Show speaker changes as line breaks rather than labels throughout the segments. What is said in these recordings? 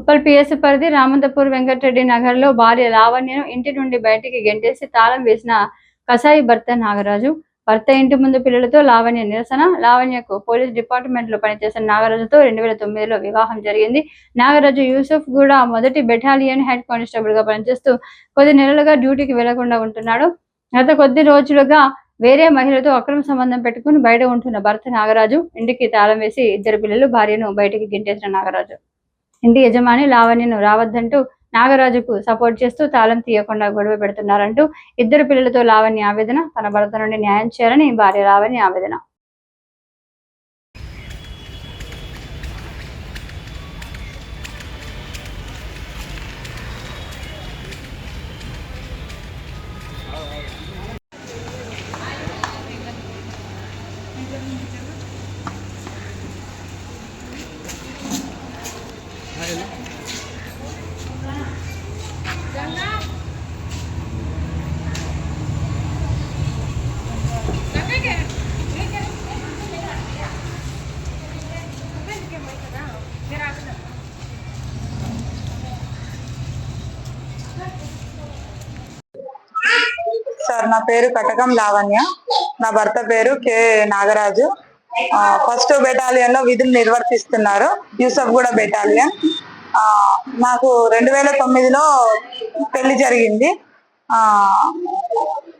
Uppal PS పరిధి రామంతపూర్ వెంకటరెడ్డి నగర్లో భార్య లావణ్యను ఇంటి నుండి బయటికి గెంటేసి తాళం వేసిన కసాయి భర్త నాగరాజు. భర్త ఇంటి ముందు పిల్లలతో లావణ్య నిరసన. లావణ్యకు పోలీస్ డిపార్ట్మెంట్లో పనిచేసిన నాగరాజుతో రెండు వేల తొమ్మిదిలో వివాహం జరిగింది. నాగరాజు యూసుఫ్ కూడా మొదటి బెటాలియన్ హెడ్ కానిస్టేబుల్గా పనిచేస్తూ కొద్ది నెలలుగా డ్యూటీకి వెళ్ళకుండా ఉంటున్నాడు. గత కొద్ది రోజులుగా వేరే మహిళతో అక్రమ సంబంధం పెట్టుకుని బయట ఉంటున్న భర్త నాగరాజు. ఇంటికి తాళం వేసి ఇద్దరు పిల్లలు భార్యను బయటికి గింటేసిన నాగరాజు. ఇంటి యజమాని లావణ్యను రావద్దంటూ నాగరాజుకు సపోర్ట్ చేస్తూ తాళం తీయకుండా గొడవ పెడుతున్నారంటూ ఇద్దరు పిల్లలతో లావణ్య ఆవేదన తన భర్త నుండి న్యాయం చేయాలని భార్య లావణ్య ఆవేదన.
సార్ నా పేరు కటకం లావణ్య. నా భర్త పేరు కె నాగరాజు. ఫస్ట్ బెటాలియన్లో విధులు నిర్వర్తిస్తున్నారు. యూసఫ్ కూడా బెటాలియన్ నాకు రెండు వేల తొమ్మిదిలో పెళ్ళి జరిగింది. ఆ,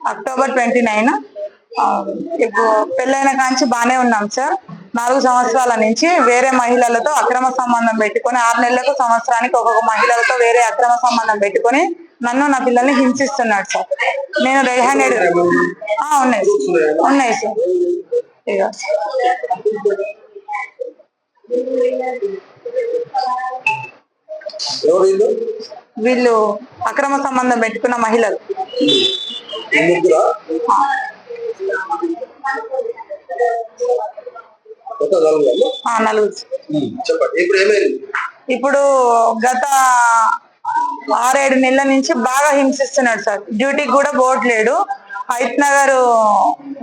అక్టోబర్ ట్వంటీ నైన్. ఇప్పుడు పెళ్ళైన కాంచి బానే ఉన్నాం సార్. నాలుగు సంవత్సరాల నుంచి వేరే మహిళలతో అక్రమ సంబంధం పెట్టుకొని ఆరు నెలలకు సంవత్సరానికి ఒక్కొక్క మహిళలతో వేరే అక్రమ సంబంధం పెట్టుకొని నన్ను నా పిల్లల్ని హింసిస్తున్నాడు సార్. నేను రెడ్ హ్యాండెడ్ ఉన్నాయి సార్. ఉన్నాయి సార్. ఇక
వీళ్ళు
అక్రమ సంబంధం పెట్టుకున్న మహిళలు.
నలుగురు? ఇప్పుడు
గత ఆరేడు నెలల నుంచి బాగా హింసిస్తున్నాడు సార్. డ్యూటీకి కూడా పోవట్లేడు. హైత్ నగర్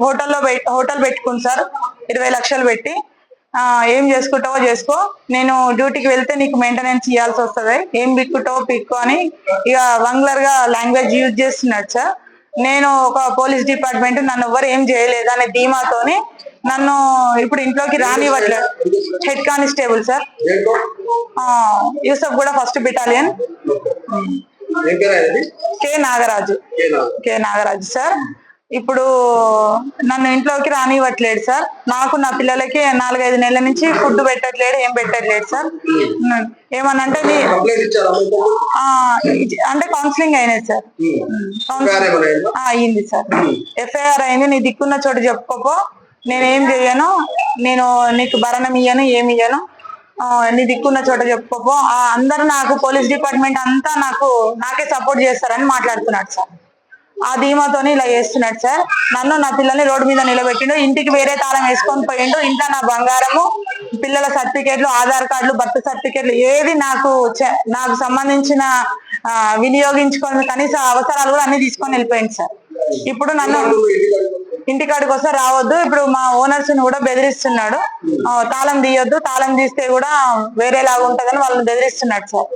హోటల్లో హోటల్ పెట్టుకుంది సార్. ఇరవై లక్షలు పెట్టి. ఏం చేసుకుంటావో చేసుకో. నేను డ్యూటీకి వెళ్తే నీకు మెయింటెనెన్స్ ఇవ్వాల్సి వస్తుంది. ఏం పిక్కుంటావో పిక్కు అని ఇక వంగ్లర్గా లాంగ్వేజ్ యూజ్ చేస్తున్నాడు సార్ నేను ఒక పోలీస్ డిపార్ట్మెంట్ నన్ను ఎవ్వరు ఏం చేయలేదు అనే ధీమాతోని నన్ను ఇప్పుడు ఇంట్లోకి రానివ్వట్లేదు హెడ్ కానిస్టేబుల్ సార్ యూసఫ్ కూడా first battalion K Nagaraju? K Nagaraju. Sir ఇప్పుడు నన్ను ఇంట్లోకి రానివ్వట్లేదు సార్. నాకు నా పిల్లలకి నాలుగైదు నెలల నుంచి ఫుడ్ పెట్టట్లేడు ఏం పెట్టట్లేదు సార్. ఏమనంటే అంటే కౌన్సిలింగ్ అయినది సార్.
అయిందా?
సార్. ఎఫ్ఐఆర్ అయింది నీ దిక్కున్న చోటు చెప్పుకోపో. నేనేం చెయ్యను? నేను నీకు భరణం ఇయ్యను ఏమి ఇయ్యను? నీ దిక్కున్న చోట చెప్పుకోపో. ఆ, అందరూ నాకు పోలీస్ డిపార్ట్మెంట్ అంతా నాకు నాకే సపోర్ట్ చేస్తారని మాట్లాడుతున్నాడు సార్. ఆ ధీమాతోని ఇలా చేస్తున్నాడు సార్. నన్ను నా పిల్లల్ని రోడ్డు మీద నిలబెట్టిండు. ఇంటికి వేరే తాళం వేసుకొని పోయిండు. ఇంట్లో నా బంగారము పిల్లల సర్టిఫికేట్లు ఆధార్ కార్డులు బర్త్ సర్టిఫికేట్లు ఏది నాకు నాకు సంబంధించిన వినియోగించుకొని కనీస అవసరాలు కూడా అన్ని తీసుకొని వెళ్ళిపోయింది సార్. ఇప్పుడు నన్ను ఇంటికాడికి వస్తే రావద్దు. ఇప్పుడు మా ఓనర్స్ని కూడా బెదిరిస్తున్నాడు. తాళం తీయొద్దు. తాళం తీస్తే కూడా వేరేలాగా ఉంటదని వాళ్ళని బెదిరిస్తున్నాడు సార్.